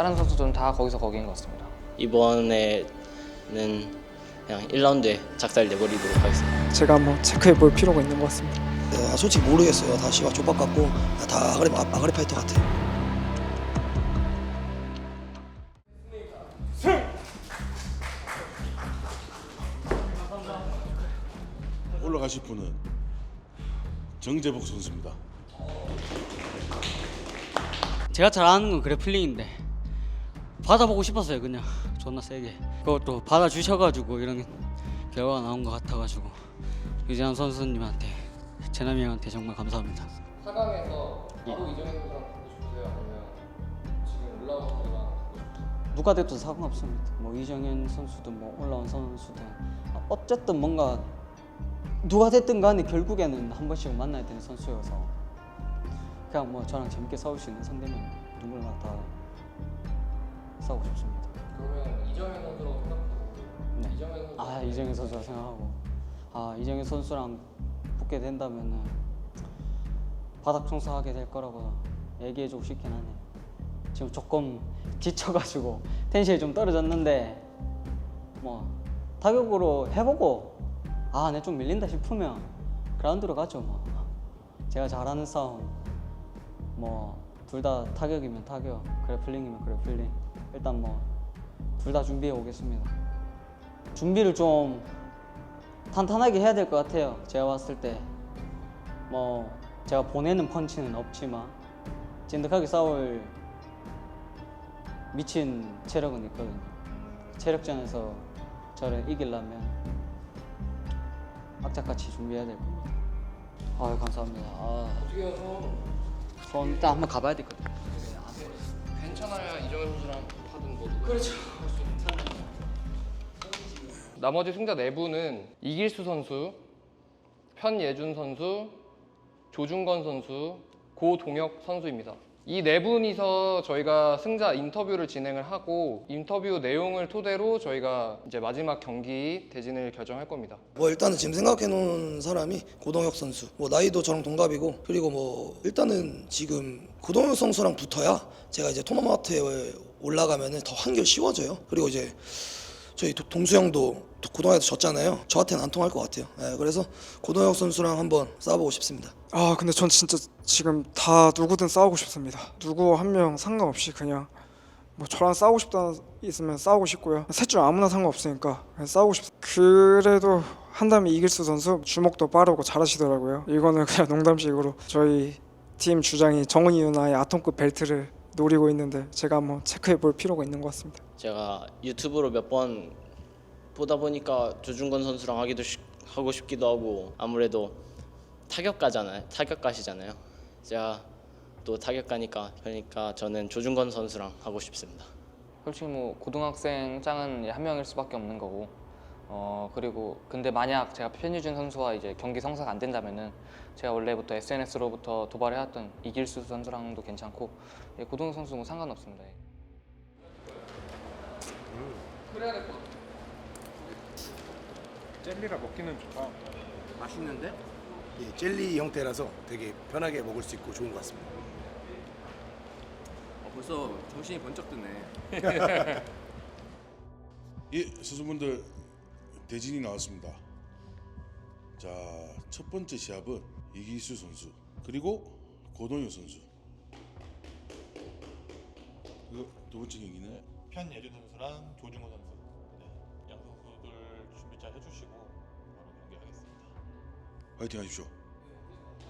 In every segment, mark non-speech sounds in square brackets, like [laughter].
다른 선수들은 다 거기서 거기인 것 같습니다. 이번에는 그냥 1라운드에 작살 내버리도록 하겠습니다. 제가 한번 체크해 볼 필요가 있는 것 같습니다. 네, 아, 솔직히 모르겠어요. 다 씨발 족밥 같고 아, 다 아가리 아, 아가리 파이터 같아. 올라가실 분은 정재복 선수입니다. 제가 잘 아는 건 그래플링인데 받아보고 싶었어요 그냥. 존나 세게. 그것도 받아주셔가지고 이런 결과가 나온 것 같아가지고 유재환 선수님한테 재남이 형한테 정말 감사합니다. 4강에서 바로 이정현 선수랑 보고 싶으세요? 아니면 지금 올라온 선수랑 누가 돼도 상관없습니다. 뭐 이정현 선수든 뭐 올라온 선수든. 어쨌든 뭔가 누가 됐든 간에 결국에는 한 번씩 만나야 되는 선수여서 그냥 뭐 저랑 재밌게 싸울 수 있는 상대면 누구나 다 싸우고 싶습니다 그러면 이정현 선수라고 생각하고 네. 이정현 선수 아 이정현 선수라 생각하고 아 이정현 선수랑 붙게 된다면은 바닥 청소하게 될 거라고 얘기해주고 싶긴 하네. 지금 조금 지쳐가지고 [laughs] 텐션이 좀 떨어졌는데 뭐 타격으로 해보고 아 내 좀 밀린다 싶으면 그라운드로 가죠 뭐. 제가 잘하는 싸움 뭐 둘 다 타격이면 타격, 그래플링이면 그래플링 일단 뭐 둘 다 준비해 오겠습니다. 준비를 좀 탄탄하게 해야 될 것 같아요. 제가 봤을 때 뭐 제가 보내는 펀치는 없지만 찐득하게 싸울 미친 체력은 있거든요. 체력전에서 저를 이기려면 악착같이 준비해야 될 겁니다. 아유 감사합니다. 아, 손 일단 한번 가봐야 되거든요. 괜찮아야 이정현 선수랑 하든 뭐 그렇죠. 나머지 승자 네 분은 이길수 선수, 편예준 선수, 조중건 선수, 고동혁 선수입니다. 이 네 분이서 저희가 승자 인터뷰를 진행을 하고 인터뷰 내용을 토대로 저희가 이제 마지막 경기 대진을 결정할 겁니다. 뭐 일단은 지금 생각해 놓은 사람이 고동혁 선수. 뭐 나이도 저랑 동갑이고 그리고 뭐 일단은 지금 고동혁 선수랑 붙어야 제가 이제 토너마트에 올라가면은 더 한결 쉬워져요. 그리고 이제 저희 도- 동수 형도 고동혁한테 졌잖아요. 저한테는 안 통할 것 같아요. 예, 그래서 고동혁 선수랑 한번 싸워보고 싶습니다. 아 근데 전 진짜 지금 다 누구든 싸우고 싶습니다. 누구 한 명 상관없이 그냥 뭐 저랑 싸우고 싶다 있으면 싸우고 싶고요. 셋 중 아무나 상관없으니까 그냥 싸우고 싶. 그래도 한다면 이길수 선수 주먹도 빠르고 잘하시더라고요. 이거는 그냥 [laughs] 농담식으로 저희 팀 주장이 정은이 누나의 아톰급 벨트를 노리고 있는데 제가 한번 체크해 볼 필요가 있는 것 같습니다. 제가 유튜브로 몇 번 보다 보니까 조준건 선수랑 하기도 싶- 하고 싶기도 하고 아무래도 타격가잖아요. 타격가시잖아요. 제가 또 타격가니까 그러니까 저는 조준건 선수랑 하고 싶습니다. 솔직히 뭐 고등학생 짱은 한 명일 수밖에 없는 거고 어 그리고 근데 만약 제가 편유준 선수와 이제 경기 성사가 안 된다면은 제가 원래부터 SNS로부터 도발해왔던 이길수 선수랑도 괜찮고 예, 고등학 선수 뭐 상관없습니다. 예. 그래야 될 것 같아. 젤리가 먹기는 좋다. 맛있는데? 예, 젤리 형태라서 되게 편하게 먹을 수 있고 좋은 것 같습니다. 어, 벌써 정신이 번쩍 드네. [laughs] 예, 선수분들 대진이 나왔습니다. 자, 첫 번째 시합은 이기수 선수 그리고 고동현 선수. 그리고 두 번째 경기는 편예준 선수랑 조중호 선수. 네, 잘 해주시고 바로 경기하겠습니다. 화이팅 하십시오. 저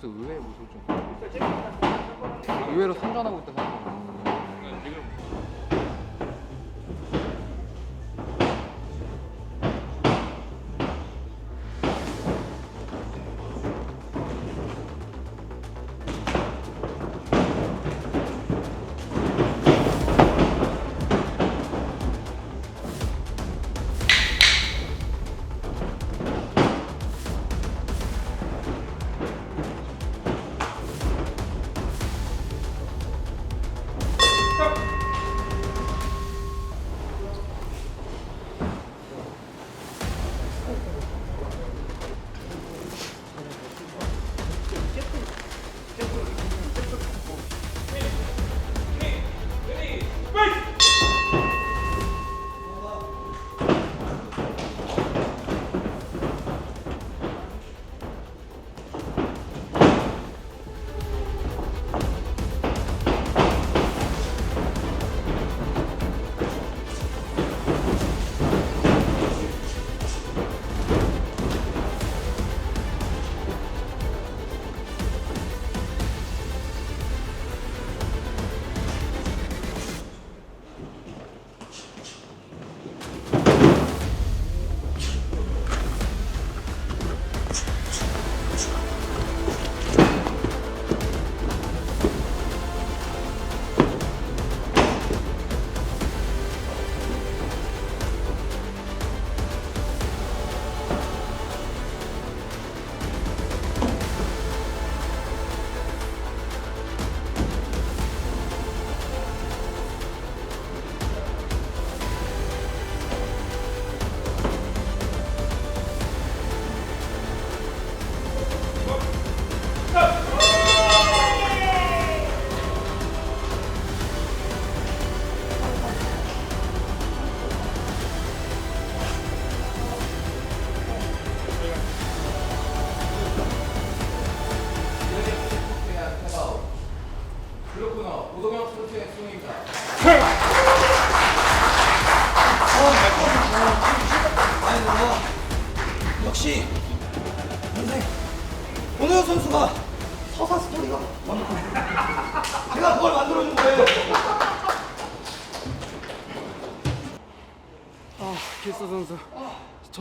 계속 의외의 모습을 좀 의외로 선전하고 있다 생각해요.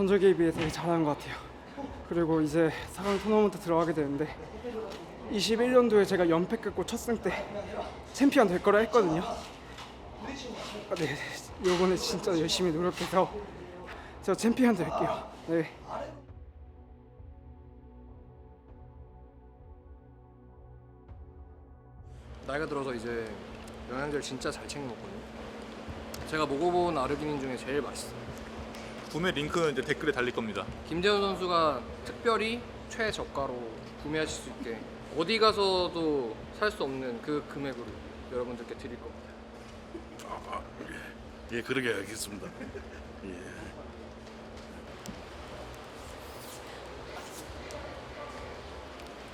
전적에 비해 되게 잘하는 것 같아요. 그리고 이제 4강 토너먼트 들어가게 되는데 21년도에 제가 연패 끊고 첫승 때 챔피언 될 거라 했거든요. 아, 네, 이번에 진짜 열심히 노력해서 저 챔피언 될게요. 네. 나이가 들어서 이제 영양제를 진짜 잘 챙겨 먹거든요. 제가 먹어본 아르기닌 중에 제일 맛있어요. 구매 링크는 이제 댓글에 달릴 겁니다. 김재훈 선수가 특별히 최저가로 구매하실 수 있게 어디 가서도 살 수 없는 그 금액으로 여러분들께 드릴 겁니다. 예, 그러게 하겠습니다. 예.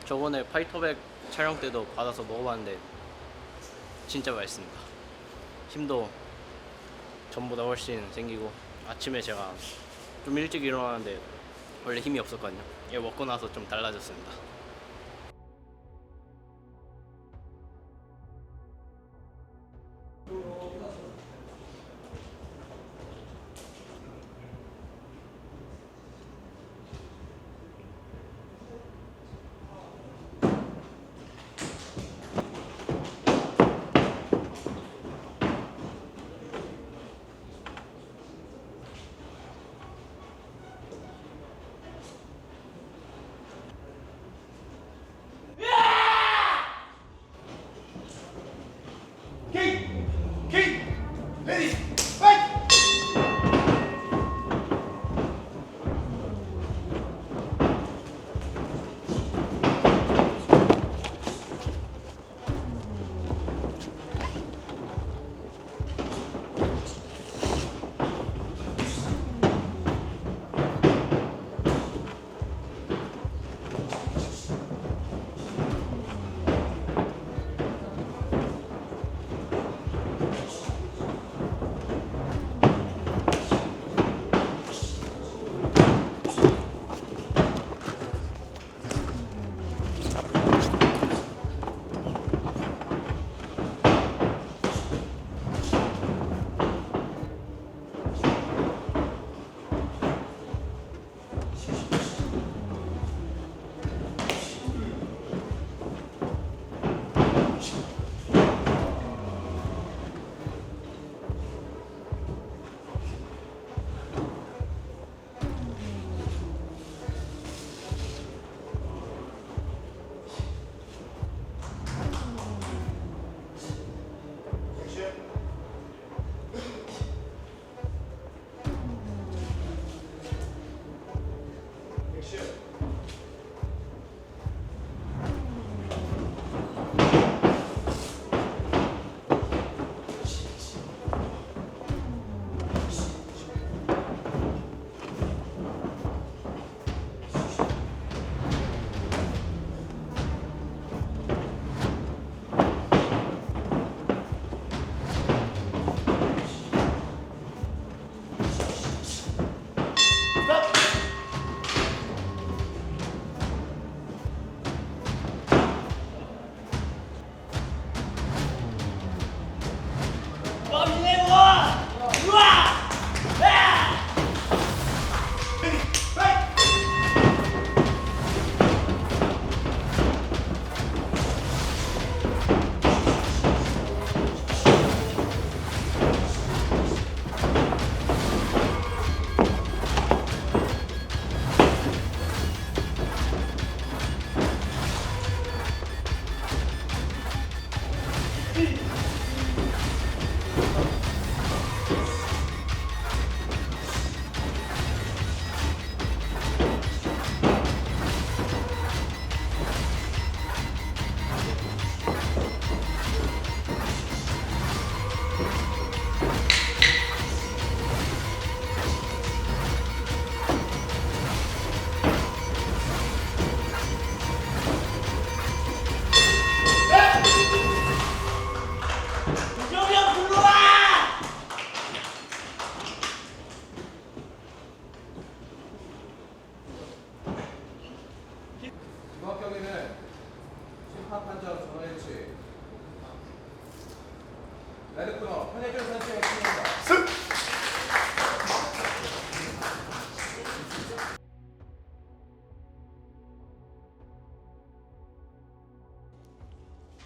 저번에 파이터백 촬영 때도 받아서 먹어봤는데 진짜 맛있습니다. 힘도 전보다 훨씬 생기고 아침에 제가 좀 일찍 일어나는데 원래 힘이 없었거든요. 이거 먹고 나서 좀 달라졌습니다.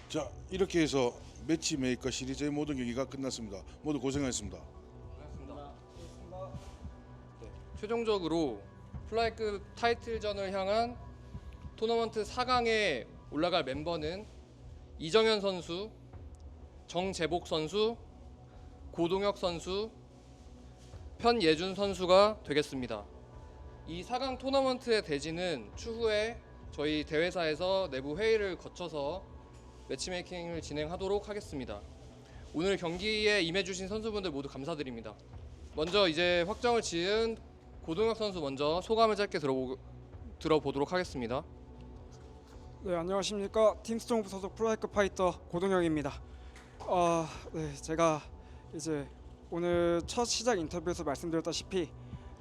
자 이렇게 해서 매치 메이커 시리즈의 모든 경기가 끝났습니다. 모두 고생하셨습니다. 최종적으로 플라이급 타이틀전을 향한 토너먼트 4강에 올라갈 멤버는 이정현 선수, 정재복 선수, 고동혁 선수, 편예준 선수가 되겠습니다. 이 4강 토너먼트의 대진은 추후에 저희 대회사에서 내부 회의를 거쳐서 매치메이킹을 진행하도록 하겠습니다. 오늘 경기에 임해주신 선수분들 모두 감사드립니다. 먼저 이제 확정을 지은 고동혁 선수 먼저 소감을 짧게 들어보, 들어보도록 하겠습니다. 네 안녕하십니까 팀스트롱 소속 프로야크 파이터 고동혁입니다. 아, 네 제가 이제 오늘 첫 시작 인터뷰에서 말씀드렸다시피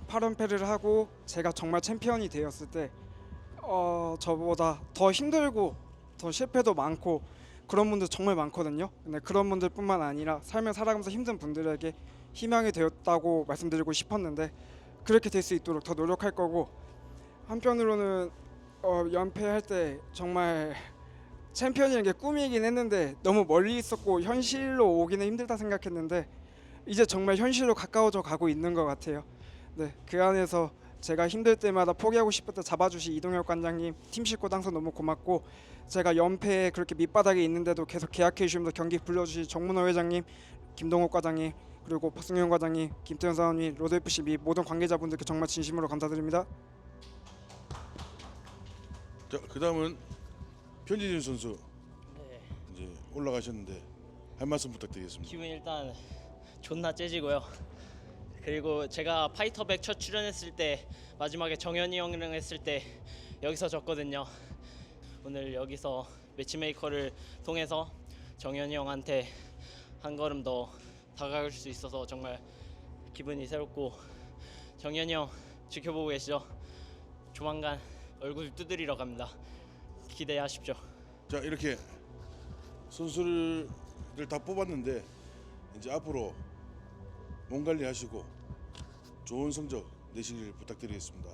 8연패를 하고 제가 정말 챔피언이 되었을 때 어, 저보다 더 힘들고 더 실패도 많고 그런 분들 정말 많거든요. 근데 그런 분들뿐만 아니라 삶을 살아가면서 힘든 분들에게 희망이 되었다고 말씀드리고 싶었는데 그렇게 될 수 있도록 더 노력할 거고 한편으로는 어, 연패할 때 정말 챔피언이라는 게 꿈이긴 했는데 너무 멀리 있었고 현실로 오기는 힘들다 생각했는데 이제 정말 현실로 가까워져 가고 있는 것 같아요. 네, 그 안에서 제가 힘들 때마다 포기하고 싶을 때 잡아주신 이동혁 관장님, 팀 식구 항상 너무 고맙고 제가 연패에 그렇게 밑바닥에 있는데도 계속 계약해 주시면서 경기 불러주신 정문호 회장님, 김동욱 과장님, 그리고 박승현 과장님, 김태현 사원님, 로드 FC 및 모든 관계자분들께 정말 진심으로 감사드립니다. 자 그다음은 편지준 선수 네. 이제 올라가셨는데 할 말씀 부탁드리겠습니다. 기분 일단 존나 째지고요. 그리고 제가 파이터백 첫 출연했을 때 마지막에 정현이 형이랑 했을 때 여기서 졌거든요. 오늘 여기서 매치메이커를 통해서 정현이 형한테 한 걸음 더 다가갈 수 있어서 정말 기분이 새롭고 정현이 형 지켜보고 계시죠? 조만간 얼굴 두드리러 갑니다. 기대하십시오. 자 이렇게 선수를 다 뽑았는데 이제 앞으로 몸 관리하시고 좋은 성적 내시길 부탁드리겠습니다.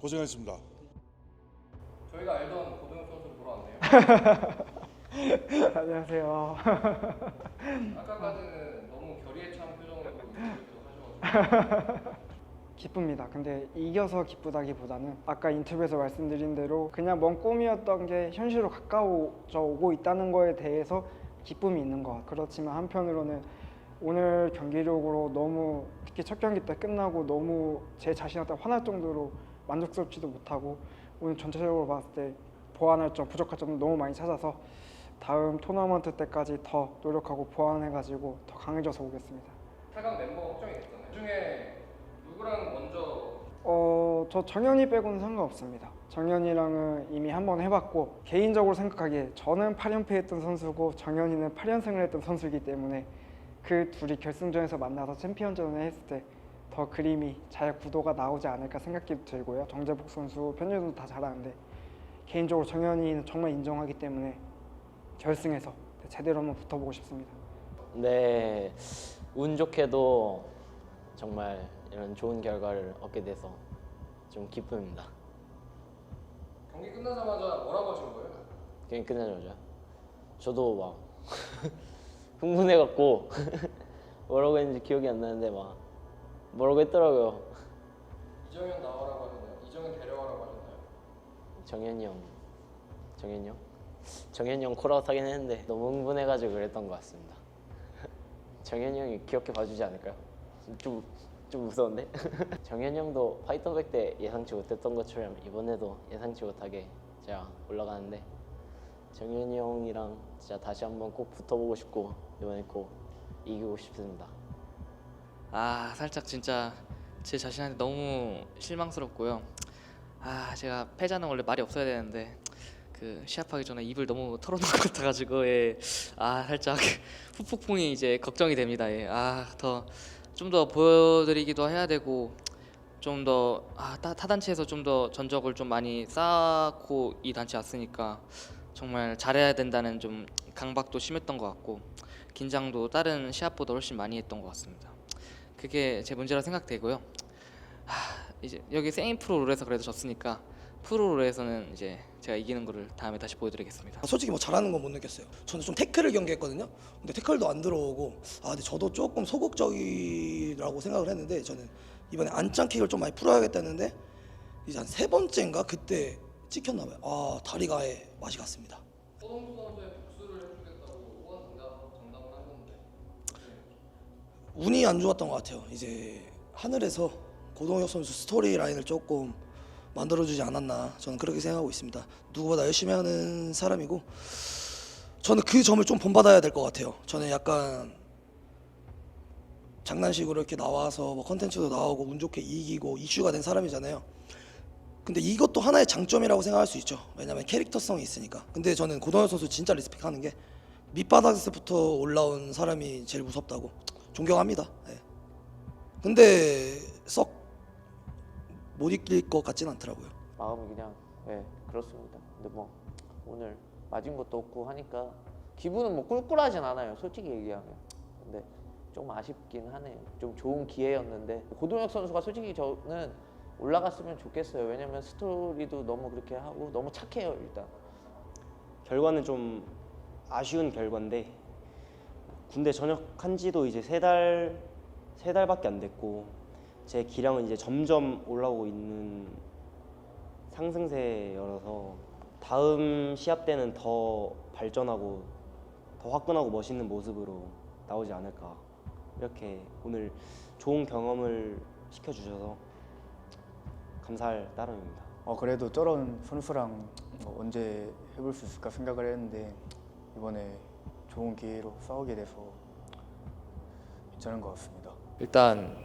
고생하셨습니다. 저희가 알던 고동혁 선수 보러 왔네요. [laughs] 안녕하세요. [laughs] 아까까지는 너무 결의에 찬 표정으로 하셔가지고 [laughs] 기쁩니다. 근데 이겨서 기쁘다기보다는 아까 인터뷰에서 말씀드린 대로 그냥 먼 꿈이었던 게 현실로 가까워져 오고 있다는 거에 대해서 기쁨이 있는 것 같아요. 그렇지만 한편으로는 오늘 경기력으로 너무 특히 첫 경기 때 끝나고 너무 제 자신한테 화날 정도로 만족스럽지도 못하고 오늘 전체적으로 봤을 때 보완할 점, 부족할 점도 너무 많이 찾아서 다음 토너먼트 때까지 더 노력하고 보완해가지고 더 강해져서 오겠습니다. 4강 멤버 확정이 됐잖아요. 그 중에 누구랑 먼저 어, 저 정현이 빼고는 상관없습니다. 정현이랑은 이미 한 번 해봤고 개인적으로 생각하기에 저는 8연패 했던 선수고 정현이는 8연승을 했던 선수이기 때문에 그 둘이 결승전에서 만나서 챔피언전을 했을 때 더 그림이 잘 구도가 나오지 않을까 생각이 들고요. 정재복 선수, 편유도 다 잘하는데 개인적으로 정현이는 정말 인정하기 때문에 결승에서 제대로 한번 붙어보고 싶습니다. 네, 운 좋게도 정말 이런 좋은 결과를 얻게 돼서 좀 기쁩니다. 경기 끝나자마자 뭐라고 하신 거예요? 경기 끝나자마자 저도 막 [laughs] 흥분해갖고 [laughs] 뭐라고 했는지 기억이 안 나는데 막 뭐라고 했더라고요. 이정현 나와라고 하셨나요? 이정현 데려와라고 하셨나요? 정현이 형, 정현이 형, 정현이 형 콜아웃 하긴 했는데 너무 흥분해가지고 그랬던 것 같습니다. [laughs] 정현이 형이 귀엽게 봐주지 않을까요? 좀, 좀 무서운데? [laughs] 정현이 형도 파이터백 때 예상치 못했던 것처럼 이번에도 예상치 못하게 제가 올라가는데 정현이 형이랑 진짜 다시 한번 꼭 붙어보고 싶고 이번에 꼭 이기고 싶습니다. 아 살짝 진짜 제 자신한테 너무 실망스럽고요. 아 제가 패자는 원래 말이 없어야 되는데 그 시합하기 전에 입을 너무 털어놓은 것 [laughs] 같아가지고 예. 아 살짝 [laughs] 후폭풍이 이제 걱정이 됩니다. 예. 아더 좀 더 보여드리기도 해야 되고 좀 더 아, 타, 타 단체에서 좀 더 전적을 좀 많이 쌓고 이 단체 왔으니까 정말 잘해야 된다는 좀 강박도 심했던 것 같고 긴장도 다른 시합보다 훨씬 많이 했던 것 같습니다. 그게 제 문제라 생각되고요. 하, 이제 여기 세인 프로 룰에서 그래도 졌으니까 프로로에서는 이제 제가 이기는 거를 다음에 다시 보여드리겠습니다. 솔직히 뭐 잘하는 건 못 느꼈어요. 저는 좀 태클을 경기했거든요. 근데 태클도 안 들어오고 아 근데 저도 조금 소극적이라고 생각을 했는데 저는 이번에 안짱킥을 좀 많이 풀어야겠다는데 이제 한 세 번째인가 그때 찍혔나 봐요. 아 다리가 아예 맛이 갔습니다. 서동수 선수의 복수를 해주겠다고 후원 정당, 정당을 하셨는데 운이 안 좋았던 것 같아요. 이제 하늘에서 고동혁 선수 스토리 라인을 조금 만들어주지 않았나 저는 그렇게 생각하고 있습니다. 누구보다 열심히 하는 사람이고 저는 그 점을 좀 본받아야 될 것 같아요. 저는 약간 장난식으로 이렇게 나와서 뭐 컨텐츠도 나오고 운 좋게 이기고 이슈가 된 사람이잖아요. 근데 이것도 하나의 장점이라고 생각할 수 있죠. 왜냐면 캐릭터성이 있으니까. 근데 저는 고동혁 선수 진짜 리스펙하는 게 밑바닥에서부터 올라온 사람이 제일 무섭다고 존경합니다. 예. 근데 썩 못 이길 것 같진 않더라고요. 마음이 그냥 예 그렇습니다. 근데 뭐 오늘 맞은 것도 없고 하니까 기분은 뭐 꿀꿀하진 않아요. 솔직히 얘기하면. 근데 좀 아쉽긴 하네요. 좀 좋은 기회였는데 고동혁 선수가 솔직히 저는 올라갔으면 좋겠어요. 왜냐면 스토리도 너무 그렇게 하고 너무 착해요 일단. 결과는 좀 아쉬운 결과인데 군대 전역한 지도 이제 세 달 세 달밖에 안 됐고 제 기량은 이제 점점 올라오고 있는 상승세여서 다음 시합 때는 더 발전하고 더 화끈하고 멋있는 모습으로 나오지 않을까 이렇게 오늘 좋은 경험을 시켜주셔서 감사할 따름입니다. 어, 그래도 저런 선수랑 뭐 언제 해볼 수 있을까 생각을 했는데 이번에 좋은 기회로 싸우게 돼서 괜찮은 것 같습니다. 일단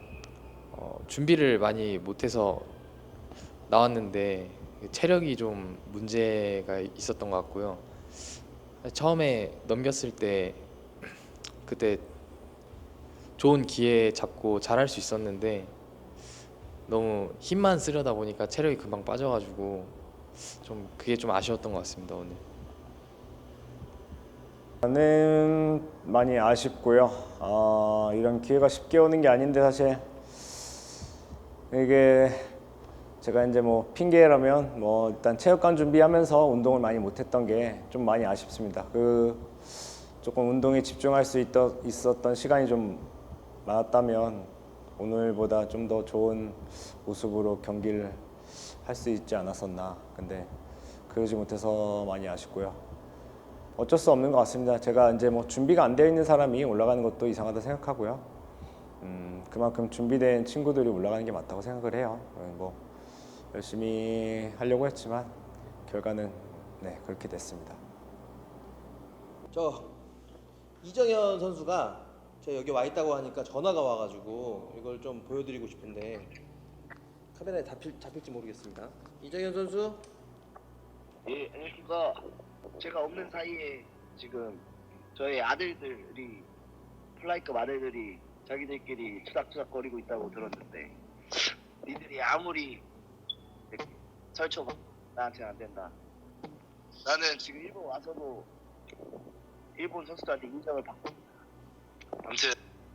어, 준비를 많이 못해서 나왔는데 체력이 좀 문제가 있었던 것 같고요. 처음에 넘겼을 때 그때 좋은 기회 잡고 잘할 수 있었는데 너무 힘만 쓰려다 보니까 체력이 금방 빠져가지고 좀 그게 좀 아쉬웠던 것 같습니다 오늘. 저는 많이 아쉽고요. 아, 이런 기회가 쉽게 오는 게 아닌데 사실 이게 제가 이제 뭐 핑계라면 뭐 일단 체육관 준비하면서 운동을 많이 못했던 게 좀 많이 아쉽습니다. 그 조금 운동에 집중할 수 있던, 있었던 시간이 좀 많았다면 오늘보다 좀 더 좋은 모습으로 경기를 할 수 있지 않았었나. 근데 그러지 못해서 많이 아쉽고요. 어쩔 수 없는 것 같습니다. 제가 이제 뭐 준비가 안 되어 있는 사람이 올라가는 것도 이상하다 생각하고요. 음, 그만큼 준비된 친구들이 올라가는 게 맞다고 생각을 해요. 음, 뭐 열심히 하려고 했지만 결과는 네 그렇게 됐습니다. 저 이정현 선수가 저 여기 와 있다고 하니까 전화가 와가지고 이걸 좀 보여드리고 싶은데 카메라에 잡힐, 잡힐지 모르겠습니다. 이정현 선수 예, 안녕하십니까. 제가 없는 사이에 지금 저희 아들들이 플라이급 아들들이 자기들끼리 투닥투닥거리고 있다고 들었는데 니들이 아무리 설쳐봐 나한테는 안 된다. 나는 지금 일본 와서도 일본 선수들한테 인정을 받고 아무튼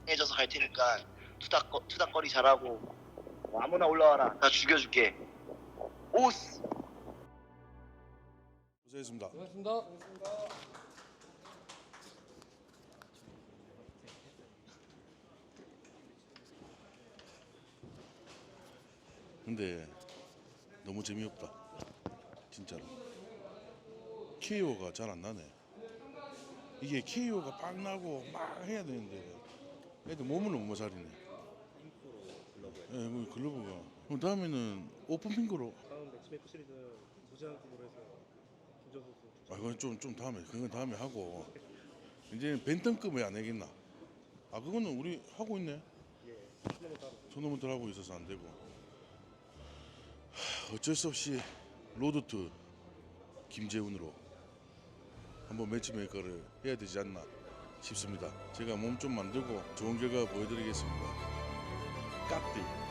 해줘서 갈 테니까 투닥 투닥거리 잘하고 뭐 아무나 올라와라 다 죽여줄게. 오스. 고생했습니다. 고맙습니다. 근데 너무 재미없다. 진짜로. KO가 잘 안 나네. 이게 KO가 빡 나고 막 해야 되는데 애들 몸을 너무. 예, 뭐 글러브가. 그럼 다음에는 오픈 핑거로. 다음 매치메이커 시리즈 무제한급으로 해서 선수 아, 그건 좀, 좀 다음에, 그건 다음에 하고. 이제 벤턴급 왜안 해겠나? 아, 그거는 우리 하고 있네. 토너먼트 하고 있어서 안 되고. 하, 어쩔 수 없이 로드투 김재훈으로 한번 매치메이커를 해야 되지 않나 싶습니다. 제가 몸 좀 만들고 좋은 결과 보여드리겠습니다. 깍들.